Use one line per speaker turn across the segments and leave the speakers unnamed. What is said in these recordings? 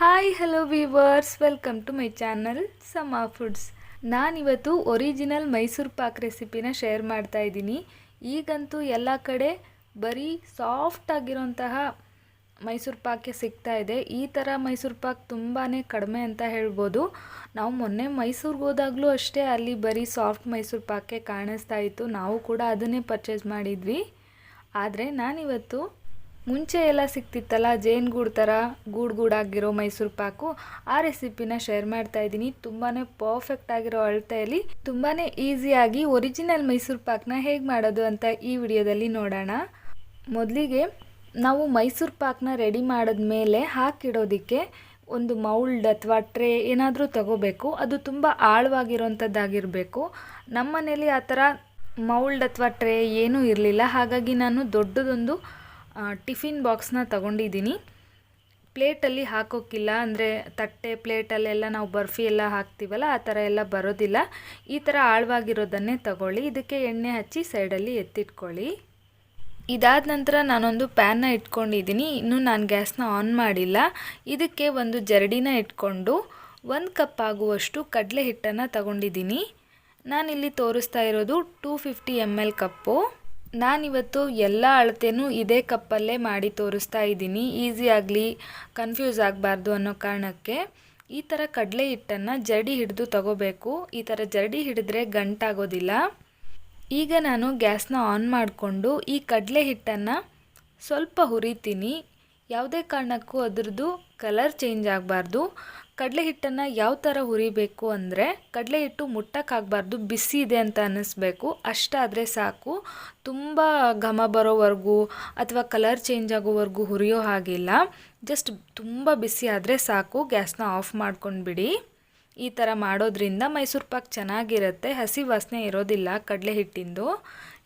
Hi hello viewers welcome to my channel Sama foods ನಾನಿವತ್ತು original Mysore pak ರೆಸಿಪಿನ share ಮಾಡ್ತಾ ಇದ್ದೀನಿ. ಈಗಂತೂ ಎಲ್ಲ ಕಡೆ ಬರೀ ಸಾಫ್ಟ್ ಆಗಿರೋಂತಹ ಮೈಸೂರು ಪಾಕೆ ಸಿಗ್ತಾ ಇದೆ. ಈ ಥರ ಮೈಸೂರು ಪಾಕ್ ತುಂಬಾ ಕಡಿಮೆ ಅಂತ ಹೇಳ್ಬೋದು. ನಾವು ಮೊನ್ನೆ ಮೈಸೂರಿಗೆ ಹೋದಾಗಲೂ ಅಷ್ಟೇ ಅಲ್ಲಿ ಬರೀ ಸಾಫ್ಟ್ ಮೈಸೂರು ಪಾಕೆ ಕಾಣಿಸ್ತಾ ಇತ್ತು. ನಾವು ಕೂಡ ಅದನ್ನೇ ಪರ್ಚೇಸ್ ಮಾಡಿದ್ವಿ. ಆದರೆ ನಾನಿವತ್ತು ಮುಂಚೆ ಎಲ್ಲ ಸಿಕ್ತಿತ್ತಲ್ಲ ಜೇನುಗೂಡು ಥರ ಗೂಡು ಗೂಡಾಗಿರೋ ಮೈಸೂರು ಪಾಕು, ಆ ರೆಸಿಪಿನ ಶೇರ್ ಮಾಡ್ತಾ ಇದ್ದೀನಿ. ತುಂಬಾ ಪರ್ಫೆಕ್ಟ್ ಆಗಿರೋ ಅಳತೆಯಲ್ಲಿ ತುಂಬಾ ಈಸಿಯಾಗಿ ಒರಿಜಿನಲ್ ಮೈಸೂರು ಪಾಕ್ನ ಹೇಗೆ ಮಾಡೋದು ಅಂತ ಈ ವಿಡಿಯೋದಲ್ಲಿ ನೋಡೋಣ. ಮೊದಲಿಗೆ ನಾವು ಮೈಸೂರು ಪಾಕ್ನ ರೆಡಿ ಮಾಡಿದ ಮೇಲೆ ಹಾಕಿಡೋದಕ್ಕೆ ಒಂದು ಮೌಲ್ಡ್ ಅಥವಾ ಟ್ರೇ ಏನಾದರೂ ತಗೋಬೇಕು. ಅದು ತುಂಬ ಆಳವಾಗಿರೋಂಥದ್ದಾಗಿರಬೇಕು. ನಮ್ಮ ಮನೇಲಿ ಆ ಥರ ಮೌಲ್ಡ್ ಅಥವಾ ಟ್ರೇ ಏನೂ ಇರಲಿಲ್ಲ. ಹಾಗಾಗಿ ನಾನು ದೊಡ್ಡದೊಂದು ಟಿಫಿನ್ ಬಾಕ್ಸ್ನ ತಗೊಂಡಿದ್ದೀನಿ. ಪ್ಲೇಟಲ್ಲಿ ಹಾಕೋಕ್ಕಿಲ್ಲ ಅಂದರೆ ತಟ್ಟೆ ಪ್ಲೇಟಲ್ಲೆಲ್ಲ ನಾವು ಬರ್ಫಿ ಎಲ್ಲ ಹಾಕ್ತೀವಲ್ಲ, ಆ ಥರ ಎಲ್ಲ ಬರೋದಿಲ್ಲ. ಈ ಥರ ಆಳವಾಗಿರೋದನ್ನೇ ತಗೊಳ್ಳಿ. ಇದಕ್ಕೆ ಎಣ್ಣೆ ಹಚ್ಚಿ ಸೈಡಲ್ಲಿ ಎತ್ತಿಟ್ಕೊಳ್ಳಿ. ಇದಾದ ನಂತರ ನಾನೊಂದು ಪ್ಯಾನ್ನ ಇಟ್ಕೊಂಡಿದ್ದೀನಿ. ಇನ್ನೂ ನಾನು ಗ್ಯಾಸ್ನ ಆನ್ ಮಾಡಿಲ್ಲ. ಇದಕ್ಕೆ ಒಂದು ಜರಡಿನ ಇಟ್ಕೊಂಡು ಒಂದು ಕಪ್ ಆಗುವಷ್ಟು ಕಡಲೆ ಹಿಟ್ಟನ್ನು ತಗೊಂಡಿದ್ದೀನಿ. ನಾನಿಲ್ಲಿ ತೋರಿಸ್ತಾ ಇರೋದು two fifty M L cup. ನಾನಿವತ್ತು ಎಲ್ಲ ಅಳತೆನೂ ಇದೇ ಕಪ್ಪಲ್ಲೇ ಮಾಡಿ ತೋರಿಸ್ತಾ ಇದ್ದೀನಿ. ಈಸಿ ಆಗಲಿ, ಕನ್ಫ್ಯೂಸ್ ಆಗಬಾರ್ದು ಅನ್ನೋ ಕಾರಣಕ್ಕೆ ಈ ಥರ ಕಡಲೆ ಹಿಟ್ಟನ್ನು ಜರಡಿ ಹಿಡಿದು ತಗೋಬೇಕು. ಈ ಥರ ಜರಡಿ ಹಿಡಿದ್ರೆ ಗಂಟಾಗೋದಿಲ್ಲ. ಈಗ ನಾನು ಗ್ಯಾಸ್ನ ಆನ್ ಮಾಡಿಕೊಂಡು ಈ ಕಡಲೆ ಹಿಟ್ಟನ್ನು ಸ್ವಲ್ಪ ಹುರಿತೀನಿ. ಯಾವುದೇ ಕಾರಣಕ್ಕೂ ಅದರದ್ದು ಕಲರ್ ಚೇಂಜ್ ಆಗಬಾರ್ದು. ಕಡಲೆ ಹಿಟ್ಟನ್ನು ಯಾವ ಥರ ಹುರಿಬೇಕು ಅಂದರೆ ಕಡಲೆ ಹಿಟ್ಟು ಮುಟ್ಟಕ್ಕಾಗಬಾರ್ದು, ಬಿಸಿ ಇದೆ ಅಂತ ಅನ್ನಿಸ್ಬೇಕು. ಅಷ್ಟಾದರೆ ಸಾಕು. ತುಂಬ ಘಮ ಬರೋವರೆಗೂ ಅಥವಾ ಕಲರ್ ಚೇಂಜ್ ಆಗೋವರೆಗೂ ಹುರಿಯೋ ಹಾಗಿಲ್ಲ. ಜಸ್ಟ್ ತುಂಬ ಬಿಸಿ ಆದರೆ ಸಾಕು. ಗ್ಯಾಸ್ನ ಆಫ್ ಮಾಡ್ಕೊಂಡ್ಬಿಡಿ. ಈ ಥರ ಮಾಡೋದ್ರಿಂದ ಮೈಸೂರು ಪಾಕ್ ಚೆನ್ನಾಗಿರುತ್ತೆ. ಹಸಿ ವಾಸನೆ ಇರೋದಿಲ್ಲ ಕಡಲೆ ಹಿಟ್ಟಿಂದು.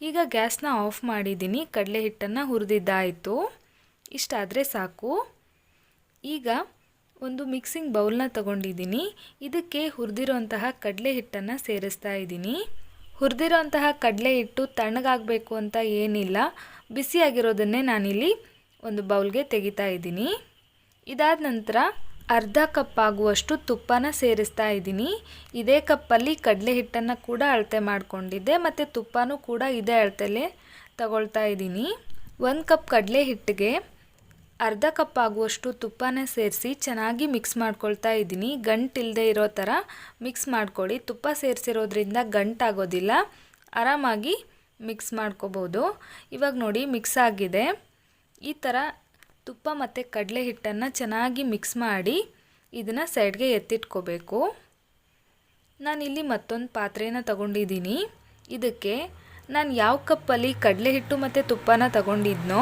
ಈಗ ಗ್ಯಾಸ್ನ ಆಫ್ ಮಾಡಿದ್ದೀನಿ ಕಡಲೆ ಹಿಟ್ಟನ್ನು ಹುರಿದಿದ್ದಾಯಿತು. ಇಷ್ಟಾದರೆ ಸಾಕು. ಈಗ ಒಂದು ಮಿಕ್ಸಿಂಗ್ ಬೌಲ್ನ ತಗೊಂಡಿದ್ದೀನಿ. ಇದಕ್ಕೆ ಹುರಿದಿರೋಂತಹ ಕಡಲೆ ಹಿಟ್ಟನ್ನು ಸೇರಿಸ್ತಾ ಇದ್ದೀನಿ. ಹುರಿದಿರೋಂತಹ ಕಡಲೆ ಹಿಟ್ಟು ತಣ್ಣಗಾಗಬೇಕು ಅಂತ ಏನಿಲ್ಲ. ಬಿಸಿಯಾಗಿರೋದನ್ನೇ ನಾನಿಲ್ಲಿ ಒಂದು ಬೌಲ್ಗೆ ತೆಗಿತಾ ಇದ್ದೀನಿ. ಇದಾದ ನಂತರ ಅರ್ಧ ಕಪ್ ಆಗುವಷ್ಟು ತುಪ್ಪನ ಸೇರಿಸ್ತಾ ಇದ್ದೀನಿ. ಇದೇ ಕಪ್ಪಲ್ಲಿ ಕಡಲೆ ಹಿಟ್ಟನ್ನು ಕೂಡ ಅಳತೆ ಮಾಡಿಕೊಂಡಿದ್ದೆ ಮತ್ತು ತುಪ್ಪನೂ ಕೂಡ ಇದೇ ಅಳತೆಯಲ್ಲೇ ತಗೊಳ್ತಾ ಇದ್ದೀನಿ. ಒಂದು ಕಪ್ ಕಡಲೆ ಹಿಟ್ಟಿಗೆ ಅರ್ಧ ಕಪ್ ಆಗುವಷ್ಟು ತುಪ್ಪನ ಸೇರಿಸಿ ಚೆನ್ನಾಗಿ ಮಿಕ್ಸ್ ಮಾಡ್ಕೊಳ್ತಾ ಇದ್ದೀನಿ. ಗಂಟಿಲ್ಲದೆ ಇರೋ ಥರ ಮಿಕ್ಸ್ ಮಾಡ್ಕೊಳ್ಳಿ. ತುಪ್ಪ ಸೇರಿಸಿರೋದ್ರಿಂದ ಗಂಟಾಗೋದಿಲ್ಲ ಆರಾಮಾಗಿ ಮಿಕ್ಸ್ ಮಾಡ್ಕೋಬೋದು. ಇವಾಗ ನೋಡಿ ಮಿಕ್ಸ್ ಆಗಿದೆ. ಈ ಥರ ತುಪ್ಪ ಮತ್ತು ಕಡಲೆ ಹಿಟ್ಟನ್ನು ಚೆನ್ನಾಗಿ ಮಿಕ್ಸ್ ಮಾಡಿ ಇದನ್ನು ಸೈಡ್ಗೆ ಎತ್ತಿಟ್ಕೋಬೇಕು. ನಾನಿಲ್ಲಿ ಮತ್ತೊಂದು ಪಾತ್ರೆಯನ್ನು ತಗೊಂಡಿದ್ದೀನಿ. ಇದಕ್ಕೆ ನಾನು ಯಾವ ಕಪ್ಪಲ್ಲಿ ಕಡಲೆ ಹಿಟ್ಟು ಮತ್ತು ತುಪ್ಪನ ತಗೊಂಡಿದ್ನೋ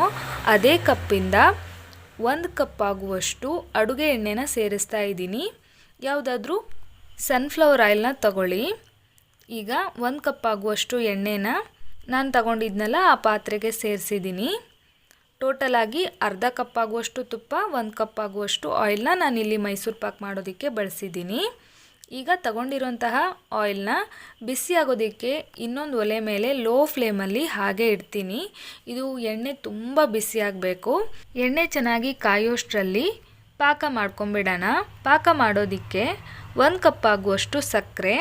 ಅದೇ ಕಪ್ಪಿಂದ ಒಂದು ಕಪ್ ಆಗುವಷ್ಟು ಅಡುಗೆ ಎಣ್ಣೆನ ಸೇರಿಸ್ತಾ ಇದ್ದೀನಿ. ಯಾವುದಾದ್ರೂ ಸನ್ಫ್ಲವರ್ ಆಯಿಲ್ನ ತಗೊಳ್ಳಿ. ಈಗ ಒಂದು ಕಪ್ ಆಗುವಷ್ಟು ಎಣ್ಣೆನ ನಾನು ತಗೊಂಡಿದ್ನಲ್ಲ, ಆ ಪಾತ್ರೆಗೆ ಸೇರಿಸಿದ್ದೀನಿ ಟೋಟಲಾಗಿ ಅರ್ಧ ಕಪ್ ಆಗುವಷ್ಟು ತುಪ್ಪ, ಒಂದು ಕಪ್ ಆಗುವಷ್ಟು ಆಯಿಲ್ನ ಇಲ್ಲಿ ಮೈಸೂರು ಪಾಕ್ ಮಾಡೋದಕ್ಕೆ ಬಳಸಿದ್ದೀನಿ ಈಗ ತಗೊಂಡಿರುವಂತಹ ಆಯಿಲ್ನ ಬಿಸಿ ಆಗೋದಕ್ಕೆ ಇನ್ನೊಂದು ಒಲೆ ಮೇಲೆ ಲೋ ಫ್ಲೇಮಲ್ಲಿ ಹಾಗೆ ಇಡ್ತೀನಿ. ಇದು ಎಣ್ಣೆ ತುಂಬ ಬಿಸಿ ಆಗಬೇಕು. ಎಣ್ಣೆ ಚೆನ್ನಾಗಿ ಕಾಯೋಷ್ಟರಲ್ಲಿ ಪಾಕ ಮಾಡ್ಕೊಂಬಿಡೋಣ. ಪಾಕ ಮಾಡೋದಕ್ಕೆ ಒಂದು ಕಪ್ ಆಗುವಷ್ಟು ಸಕ್ಕರೆ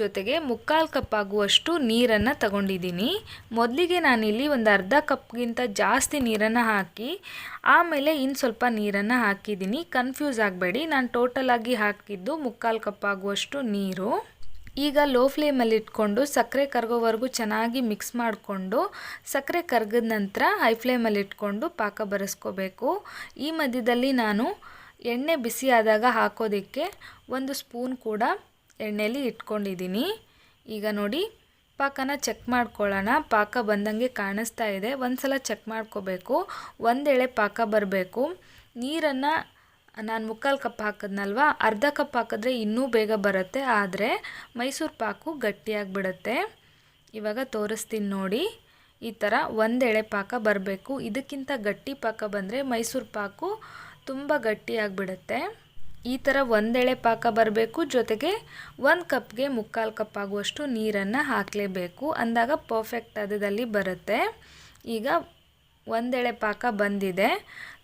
ಜೊತೆಗೆ ಮುಕ್ಕಾಲು ಕಪ್ ಆಗುವಷ್ಟು ನೀರನ್ನು ತಗೊಂಡಿದ್ದೀನಿ. ಮೊದಲಿಗೆ ನಾನಿಲ್ಲಿ ಒಂದು ಅರ್ಧ ಕಪ್ಗಿಂತ ಜಾಸ್ತಿ ನೀರನ್ನು ಹಾಕಿ, ಆಮೇಲೆ ಇನ್ನು ಸ್ವಲ್ಪ ನೀರನ್ನು ಹಾಕಿದ್ದೀನಿ. ಕನ್ಫ್ಯೂಸ್ ಆಗಬೇಡಿ, ನಾನು ಟೋಟಲಾಗಿ ಹಾಕಿದ್ದು ಮುಕ್ಕಾಲು ಕಪ್ ಆಗುವಷ್ಟು ನೀರು. ಈಗ ಲೋ ಫ್ಲೇಮಲ್ಲಿ ಇಟ್ಕೊಂಡು ಸಕ್ಕರೆ ಕರಗೋವರೆಗೂ ಚೆನ್ನಾಗಿ ಮಿಕ್ಸ್ ಮಾಡಿಕೊಂಡು, ಸಕ್ಕರೆ ಕರಗಿದ ನಂತರ ಹೈ ಫ್ಲೇಮಲ್ಲಿ ಇಟ್ಕೊಂಡು ಪಾಕ ಬರೆಸ್ಕೋಬೇಕು. ಈ ಮಧ್ಯದಲ್ಲಿ ನಾನು ಎಣ್ಣೆ ಬಿಸಿ ಆದಾಗ ಹಾಕೋದಕ್ಕೆ ಒಂದು ಸ್ಪೂನ್ ಕೂಡ ಎಣ್ಣೆಲಿ ಇಟ್ಕೊಂಡಿದ್ದೀನಿ ಈಗ ನೋಡಿ, ಪಾಕನ ಚೆಕ್ ಮಾಡ್ಕೊಳ್ಳೋಣ. ಪಾಕ ಬಂದಂಗೆ ಕಾಣಿಸ್ತಾ ಇದೆ. ಒಂದು ಸಲ ಚೆಕ್ ಮಾಡ್ಕೋಬೇಕು ಒಂದೆಳೆ ಪಾಕ ಬರಬೇಕು. ನೀರನ್ನು ನಾನು ಮುಕ್ಕಾಲು ಕಪ್ ಹಾಕಿದ್ನಲ್ವ? ಅರ್ಧ ಕಪ್ ಹಾಕಿದ್ರೆ ಇನ್ನೂ ಬೇಗ ಬರುತ್ತೆ. ಆದರೆ ಮೈಸೂರು ಪಾಕು ಗಟ್ಟಿಯಾಗಿಬಿಡುತ್ತೆ. ಇವಾಗ ತೋರಿಸ್ತೀನಿ ನೋಡಿ. ಈ ಥರ ಒಂದೆಳೆ ಪಾಕ ಬರಬೇಕು. ಇದಕ್ಕಿಂತ ಗಟ್ಟಿ ಪಾಕ ಬಂದರೆ ಮೈಸೂರು ಪಾಕು ತುಂಬ ಗಟ್ಟಿಯಾಗಿಬಿಡುತ್ತೆ. ಈ ಥರ ಒಂದೆಳೆ ಪಾಕ ಬರಬೇಕು. ಜೊತೆಗೆ ಒಂದು ಕಪ್ಗೆ ಮುಕ್ಕಾಲು ಕಪ್ ಆಗುವಷ್ಟು ನೀರನ್ನು ಹಾಕಲೇಬೇಕು. ಅಂದಾಗ ಪರ್ಫೆಕ್ಟ್ ಅದದಲ್ಲಿ ಬರುತ್ತೆ. ಈಗ ಒಂದೆಳೆ ಪಾಕ ಬಂದಿದೆ.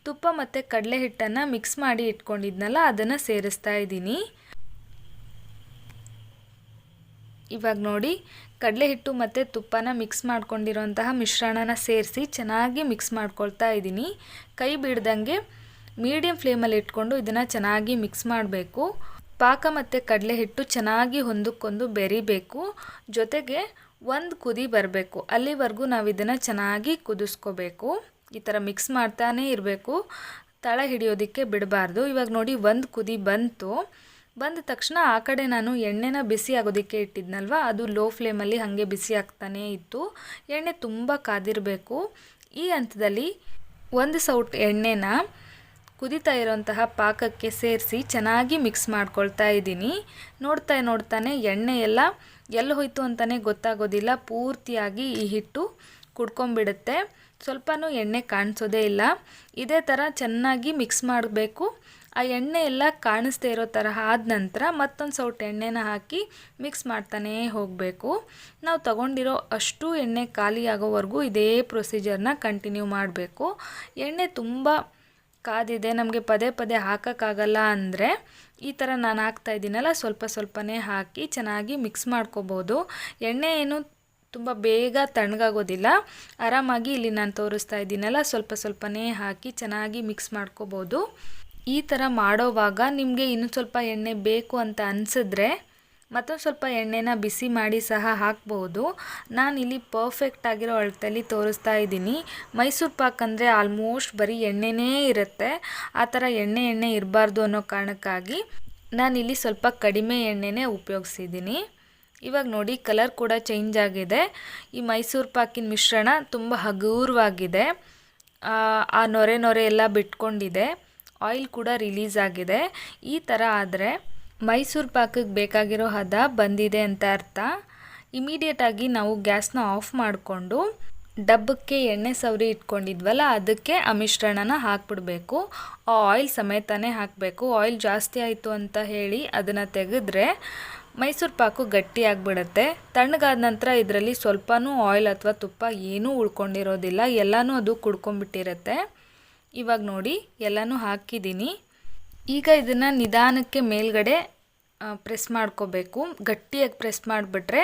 ತುಪ್ಪ ಮತ್ತು ಕಡಲೆ ಹಿಟ್ಟನ್ನು ಮಿಕ್ಸ್ ಮಾಡಿ ಇಟ್ಕೊಂಡಿದ್ನಲ್ಲ, ಅದನ್ನು ಸೇರಿಸ್ತಾ ಇದ್ದೀನಿ. ಇವಾಗ ನೋಡಿ, ಕಡಲೆ ಹಿಟ್ಟು ಮತ್ತು ತುಪ್ಪನ ಮಿಕ್ಸ್ ಮಾಡ್ಕೊಂಡಿರೋಂತಹ ಮಿಶ್ರಣನ ಸೇರಿಸಿ ಚೆನ್ನಾಗಿ ಮಿಕ್ಸ್ ಮಾಡ್ಕೊಳ್ತಾ ಇದ್ದೀನಿ. ಕೈ ಬಿಡ್ದಂಗೆ ಮೀಡಿಯಮ್ ಫ್ಲೇಮಲ್ಲಿ ಇಟ್ಕೊಂಡು ಇದನ್ನು ಚೆನ್ನಾಗಿ ಮಿಕ್ಸ್ ಮಾಡಬೇಕು. ಪಾಕ ಮತ್ತು ಕಡಲೆ ಹಿಟ್ಟು ಚೆನ್ನಾಗಿ ಹೊಂದಕ್ಕೊಂದು ಬೆರಿಬೇಕು. ಜೊತೆಗೆ ಒಂದು ಕುದಿ ಬರಬೇಕು. ಅಲ್ಲಿವರೆಗೂ ನಾವು ಇದನ್ನು ಚೆನ್ನಾಗಿ ಕುದಿಸ್ಕೋಬೇಕು. ಈ ಥರ ಮಿಕ್ಸ್ ಮಾಡ್ತಾನೇ ಇರಬೇಕು. ತಳ ಹಿಡಿಯೋದಕ್ಕೆ ಬಿಡಬಾರ್ದು. ಇವಾಗ ನೋಡಿ ಒಂದು ಕುದಿ ಬಂತು. ಬಂದ ತಕ್ಷಣ ಆ ಕಡೆ ನಾನು ಎಣ್ಣೆನ ಬಿಸಿ ಆಗೋದಕ್ಕೆ ಇಟ್ಟಿದ್ನಲ್ವ? ಅದು ಲೋ ಫ್ಲೇಮಲ್ಲಿ ಹಾಗೆ ಬಿಸಿ ಆಗ್ತಾನೇ ಇತ್ತು. ಎಣ್ಣೆ ತುಂಬ ಕಾದಿರಬೇಕು. ಈ ಹಂತದಲ್ಲಿ ಒಂದು ಸೌಟ್ ಎಣ್ಣೆನ ಕುದಿತಾ ಇರೋಂತಹ ಪಾಕಕ್ಕೆ ಸೇರಿಸಿ ಚೆನ್ನಾಗಿ ಮಿಕ್ಸ್ ಮಾಡ್ಕೊಳ್ತಾ ಇದ್ದೀನಿ. ನೋಡ್ತಾ ನೋಡ್ತಾನೆ ಎಣ್ಣೆ ಎಲ್ಲ ಎಲ್ಲಿ ಹೋಯಿತು ಅಂತಲೇ ಗೊತ್ತಾಗೋದಿಲ್ಲ. ಪೂರ್ತಿಯಾಗಿ ಈ ಹಿಟ್ಟು ಕುಡ್ಕೊಂಬಿಡುತ್ತೆ ಸ್ವಲ್ಪನೂ ಎಣ್ಣೆ ಕಾಣಿಸೋದೇ ಇಲ್ಲ. ಇದೇ ಥರ ಚೆನ್ನಾಗಿ ಮಿಕ್ಸ್ ಮಾಡಬೇಕು. ಆ ಎಣ್ಣೆ ಎಲ್ಲ ಕಾಣಿಸ್ದೇ ಇರೋ ಥರ ಆದ ನಂತರ ಮತ್ತೊಂದು ಸೌಟ್ ಎಣ್ಣೆನ ಹಾಕಿ ಮಿಕ್ಸ್ ಮಾಡ್ತಾನೇ ಹೋಗಬೇಕು. ನಾವು ತಗೊಂಡಿರೋ ಅಷ್ಟು ಎಣ್ಣೆ ಖಾಲಿಯಾಗೋವರೆಗೂ ಇದೇ ಪ್ರೊಸೀಜರ್ನ ಕಂಟಿನ್ಯೂ ಮಾಡಬೇಕು. ಎಣ್ಣೆ ತುಂಬ ಕಾದಿದೆ, ನಮಗೆ ಪದೇ ಪದೇ ಹಾಕೋಕ್ಕಾಗಲ್ಲ ಅಂದರೆ ಈ ಥರ ನಾನು ಹಾಕ್ತಾ ಇದ್ದೀನಲ್ಲ, ಸ್ವಲ್ಪ ಸ್ವಲ್ಪನೇ ಹಾಕಿ ಚೆನ್ನಾಗಿ ಮಿಕ್ಸ್ ಮಾಡ್ಕೋಬೋದು. ಎಣ್ಣೆ ಏನು ತುಂಬ ಬೇಗ ತಣ್ಣಗಾಗೋದಿಲ್ಲ. ಆರಾಮಾಗಿ ಇಲ್ಲಿ ನಾನು ತೋರಿಸ್ತಾ ಇದ್ದೀನಲ್ಲ, ಸ್ವಲ್ಪ ಸ್ವಲ್ಪನೇ ಹಾಕಿ ಚೆನ್ನಾಗಿ ಮಿಕ್ಸ್ ಮಾಡ್ಕೋಬೋದು. ಈ ಥರ ಮಾಡೋವಾಗ ನಿಮಗೆ ಇನ್ನೂ ಸ್ವಲ್ಪ ಎಣ್ಣೆ ಬೇಕು ಅಂತ ಅನಿಸಿದ್ರೆ ಮತ್ತೊಂದು ಸ್ವಲ್ಪ ಎಣ್ಣೆನ ಬಿಸಿ ಮಾಡಿ ಸಹ ಹಾಕ್ಬೋದು. ನಾನಿಲ್ಲಿ ಪರ್ಫೆಕ್ಟ್ ಆಗಿರೋ ಅಳತೆಯಲ್ಲಿ ತೋರಿಸ್ತಾ ಇದ್ದೀನಿ. ಮೈಸೂರು ಪಾಕ್ ಅಂದರೆ ಆಲ್ಮೋಸ್ಟ್ ಬರೀ ಎಣ್ಣೆನೇ ಇರುತ್ತೆ. ಆ ಥರ ಎಣ್ಣೆ ಎಣ್ಣೆ ಇರಬಾರ್ದು ಅನ್ನೋ ಕಾರಣಕ್ಕಾಗಿ ನಾನಿಲ್ಲಿ ಸ್ವಲ್ಪ ಕಡಿಮೆ ಎಣ್ಣೆನೇ ಉಪಯೋಗಿಸಿದ್ದೀನಿ. ಇವಾಗ ನೋಡಿ ಕಲರ್ ಕೂಡ ಚೇಂಜ್ ಆಗಿದೆ. ಈ ಮೈಸೂರು ಪಾಕಿನ ಮಿಶ್ರಣ ತುಂಬ ಹಗೂರವಾಗಿದೆ. ಆ ನೊರೆ ನೊರೆ ಎಲ್ಲ ಬಿಟ್ಕೊಂಡಿದೆ. ಆಯಿಲ್ ಕೂಡ ರಿಲೀಸ್ ಆಗಿದೆ. ಈ ಥರ ಆದರೆ ಮೈಸೂರು ಪಾಕಕ್ಕೆ ಬೇಕಾಗಿರೋ ಹದ ಬಂದಿದೆ ಅಂತ ಅರ್ಥ. ಇಮಿಡಿಯೇಟಾಗಿ ನಾವು ಗ್ಯಾಸ್ನ ಆಫ್ ಮಾಡಿಕೊಂಡು ಡಬ್ಬಕ್ಕೆ ಎಣ್ಣೆ ಸವರಿ ಇಟ್ಕೊಂಡಿದ್ವಲ್ಲ, ಅದಕ್ಕೆ ಆ ಮಿಶ್ರಣನ ಹಾಕ್ಬಿಡಬೇಕು. ಆ ಆಯಿಲ್ ಸಮೇತನೇ ಹಾಕಬೇಕು. ಆಯಿಲ್ ಜಾಸ್ತಿ ಆಯಿತು ಅಂತ ಹೇಳಿ ಅದನ್ನು ತೆಗೆದ್ರೆ ಮೈಸೂರು ಪಾಕು ಗಟ್ಟಿ ಆಗಿಬಿಡುತ್ತೆ. ತಣ್ಣಗಾದ ನಂತರ ಇದರಲ್ಲಿ ಸ್ವಲ್ಪನೂ ಆಯಿಲ್ ಅಥವಾ ತುಪ್ಪ ಏನೂ ಉಳ್ಕೊಂಡಿರೋದಿಲ್ಲ. ಎಲ್ಲನೂ ಅದು ಕುಡ್ಕೊಂಡ್ಬಿಟ್ಟಿರುತ್ತೆ. ಇವಾಗ ನೋಡಿ, ಎಲ್ಲನೂ ಹಾಕಿದ್ದೀನಿ. ಈಗ ಇದನ್ನು ನಿಧಾನಕ್ಕೆ ಮೇಲ್ಗಡೆ ಪ್ರೆಸ್ ಮಾಡ್ಕೋಬೇಕು. ಗಟ್ಟಿಯಾಗಿ ಪ್ರೆಸ್ ಮಾಡಿಬಿಟ್ರೆ,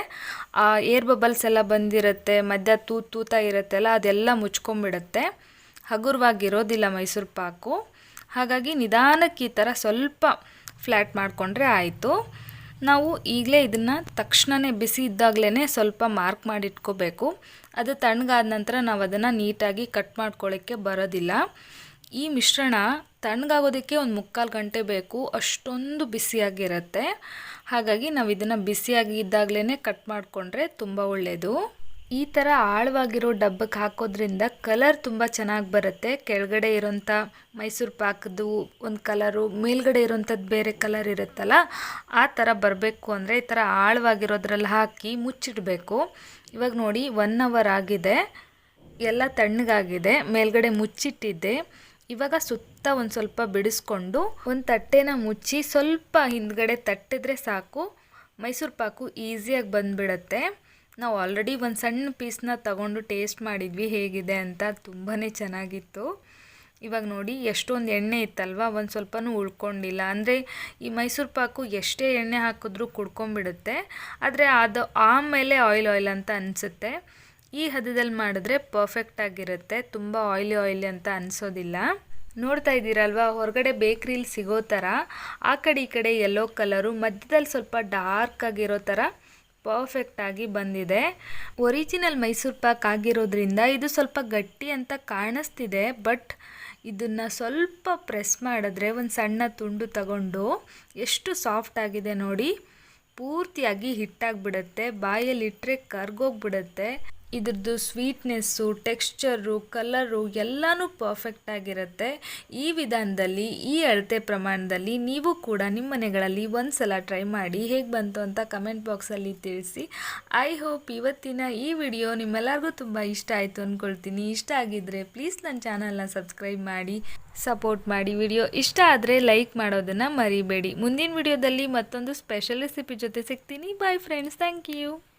ಆ ಏರ್ ಬಬಲ್ಸ್ ಎಲ್ಲ ಬಂದಿರುತ್ತೆ, ಮಧ್ಯ ತೂತು ತೂತ ಇರುತ್ತಲ್ಲ ಅದೆಲ್ಲ ಮುಚ್ಕೊಂಬಿಡುತ್ತೆ ಹಗುರವಾಗಿರೋದಿಲ್ಲ ಮೈಸೂರು ಪಾಕು. ಹಾಗಾಗಿ ನಿಧಾನಕ್ಕೆ ಈ ಥರ ಸ್ವಲ್ಪ ಫ್ಲ್ಯಾಟ್ ಮಾಡಿಕೊಂಡ್ರೆ ಆಯಿತು. ನಾವು ಈಗಲೇ ಇದನ್ನು ತಕ್ಷಣವೇ ಬಿಸಿ ಇದ್ದಾಗಲೇ ಸ್ವಲ್ಪ ಮಾರ್ಕ್ ಮಾಡಿಟ್ಕೋಬೇಕು. ಅದು ತಣ್ಣಗಾದ ನಂತರ ನಾವು ಅದನ್ನು ನೀಟಾಗಿ ಕಟ್ ಮಾಡ್ಕೊಳ್ಳೋಕ್ಕೆ ಬರೋದಿಲ್ಲ. ಈ ಮಿಶ್ರಣ ತಣ್ಣಗಾಗೋದಕ್ಕೆ ಒಂದು ಮುಕ್ಕಾಲು ಗಂಟೆ ಬೇಕು. ಅಷ್ಟೊಂದು ಬಿಸಿಯಾಗಿರುತ್ತೆ ಹಾಗಾಗಿ ನಾವು ಇದನ್ನು ಬಿಸಿಯಾಗಿ ಇದ್ದಾಗಲೇ ಕಟ್ ಮಾಡಿಕೊಂಡ್ರೆ ತುಂಬ ಒಳ್ಳೆಯದು ಈ ಥರ ಆಳವಾಗಿರೋ ಡಬ್ಬಕ್ಕೆ ಹಾಕೋದ್ರಿಂದ ಕಲರ್ ತುಂಬ ಚೆನ್ನಾಗಿ ಬರುತ್ತೆ. ಕೆಳಗಡೆ ಇರೋಂಥ ಮೈಸೂರು ಪಾಕದ್ದು ಒಂದು ಕಲರು, ಮೇಲ್ಗಡೆ ಇರೋಂಥದ್ದು ಬೇರೆ ಕಲರ್ ಇರುತ್ತಲ್ಲ, ಆ ಥರ ಬರಬೇಕು ಅಂದರೆ ಈ ಥರ ಆಳವಾಗಿರೋದ್ರಲ್ಲಿ ಹಾಕಿ ಮುಚ್ಚಿಡಬೇಕು. ಇವಾಗ ನೋಡಿ ಒನ್ ಅವರ್ ಆಗಿದೆ. ಎಲ್ಲ ತಣ್ಣಗಾಗಿದೆ. ಮೇಲ್ಗಡೆ ಮುಚ್ಚಿಟ್ಟಿದ್ದೆ. ಇವಾಗ ಸುತ್ತ ಒಂದು ಸ್ವಲ್ಪ ಬಿಡಿಸ್ಕೊಂಡು ಒಂದು ತಟ್ಟೆನ ಮುಚ್ಚಿ ಸ್ವಲ್ಪ ಹಿಂದ್ಗಡೆ ತಟ್ಟಿದ್ರೆ ಸಾಕು. ಮೈಸೂರು ಪಾಕು ಈಸಿಯಾಗಿ ಬಂದುಬಿಡತ್ತೆ. ನಾವು ಆಲ್ರೆಡಿ ಒಂದು ಸಣ್ಣ ಪೀಸ್ನ ತಗೊಂಡು ಟೇಸ್ಟ್ ಮಾಡಿದ್ವಿ ಹೇಗಿದೆ ಅಂತ ತುಂಬಾ ಚೆನ್ನಾಗಿತ್ತು. ಇವಾಗ ನೋಡಿ ಎಷ್ಟೊಂದು ಎಣ್ಣೆ ಇತ್ತಲ್ವ? ಒಂದು ಸ್ವಲ್ಪನೂ ಉಳ್ಕೊಂಡಿಲ್ಲ. ಅಂದರೆ ಈ ಮೈಸೂರು ಪಾಕು ಎಷ್ಟೇ ಎಣ್ಣೆ ಹಾಕಿದ್ರೂ ಕುಡ್ಕೊಂಬಿಡುತ್ತೆ ಆದರೆ ಅದು ಆಮೇಲೆ ಆಯಿಲ್ ಆಯಿಲ್ ಅಂತ ಅನಿಸುತ್ತೆ. ಈ ಹದದಲ್ಲಿ ಮಾಡಿದ್ರೆ ಪರ್ಫೆಕ್ಟ್ ಆಗಿರುತ್ತೆ. ತುಂಬ ಆಯಿಲಿ ಆಯಿಲಿ ಅಂತ ಅನಿಸೋದಿಲ್ಲ. ನೋಡ್ತಾ ಇದ್ದೀರಲ್ವಾ, ಹೊರಗಡೆ ಬೇಕ್ರೀಲಿ ಸಿಗೋ ಥರ, ಆ ಕಡೆ ಈ ಕಡೆ ಯೆಲ್ಲೋ ಕಲರು ಮಧ್ಯದಲ್ಲಿ ಸ್ವಲ್ಪ ಡಾರ್ಕ್ ಆಗಿರೋ ಥರ ಪರ್ಫೆಕ್ಟಾಗಿ ಬಂದಿದೆ. ಒರಿಜಿನಲ್ ಮೈಸೂರು ಪಾಕ್ ಆಗಿರೋದ್ರಿಂದ ಇದು ಸ್ವಲ್ಪ ಗಟ್ಟಿ ಅಂತ ಕಾಣಿಸ್ತಿದೆ ಬಟ್ ಇದನ್ನು ಸ್ವಲ್ಪ ಪ್ರೆಸ್ ಮಾಡಿದ್ರೆ ಒಂದು ಸಣ್ಣ ತುಂಡು ತಗೊಂಡು ಎಷ್ಟು ಸಾಫ್ಟ್ ಆಗಿದೆ ನೋಡಿ, ಪೂರ್ತಿಯಾಗಿ ಹಿಟ್ಟಾಗಿಬಿಡುತ್ತೆ ಬಾಯಲ್ಲಿಟ್ಟರೆ ಕರ್ಗೋಗ್ಬಿಡುತ್ತೆ. ಇದ್ರದ್ದು ಸ್ವೀಟ್ನೆಸ್ಸು ಟೆಕ್ಸ್ಚರು ಕಲರು ಎಲ್ಲನೂ ಪರ್ಫೆಕ್ಟಾಗಿರುತ್ತೆ ಈ ವಿಧಾನದಲ್ಲಿ, ಈ ಅಳತೆ ಪ್ರಮಾಣದಲ್ಲಿ ನೀವು ಕೂಡ ನಿಮ್ಮ ಮನೆಗಳಲ್ಲಿ ಒಂದು ಸಲ ಟ್ರೈ ಮಾಡಿ ಹೇಗೆ ಬಂತು ಅಂತ ಕಮೆಂಟ್ ಬಾಕ್ಸಲ್ಲಿ ತಿಳಿಸಿ. ಐ ಹೋಪ್ ಇವತ್ತಿನ ಈ ವಿಡಿಯೋ ನಿಮ್ಮೆಲ್ಲರಿಗೂ ತುಂಬ ಇಷ್ಟ ಆಯಿತು ಅಂದ್ಕೊಳ್ತೀನಿ ಇಷ್ಟ ಆಗಿದ್ದರೆ ಪ್ಲೀಸ್ ನನ್ನ ಚಾನಲ್ನ ಸಬ್ಸ್ಕ್ರೈಬ್ ಮಾಡಿ ಸಪೋರ್ಟ್ ಮಾಡಿ. ವಿಡಿಯೋ ಇಷ್ಟ ಆದರೆ ಲೈಕ್ ಮಾಡೋದನ್ನು ಮರಿಬೇಡಿ. ಮುಂದಿನ ವಿಡಿಯೋದಲ್ಲಿ ಮತ್ತೊಂದು ಸ್ಪೆಷಲ್ ರೆಸಿಪಿ ಜೊತೆ ಸಿಗ್ತೀನಿ. Bye friends thank you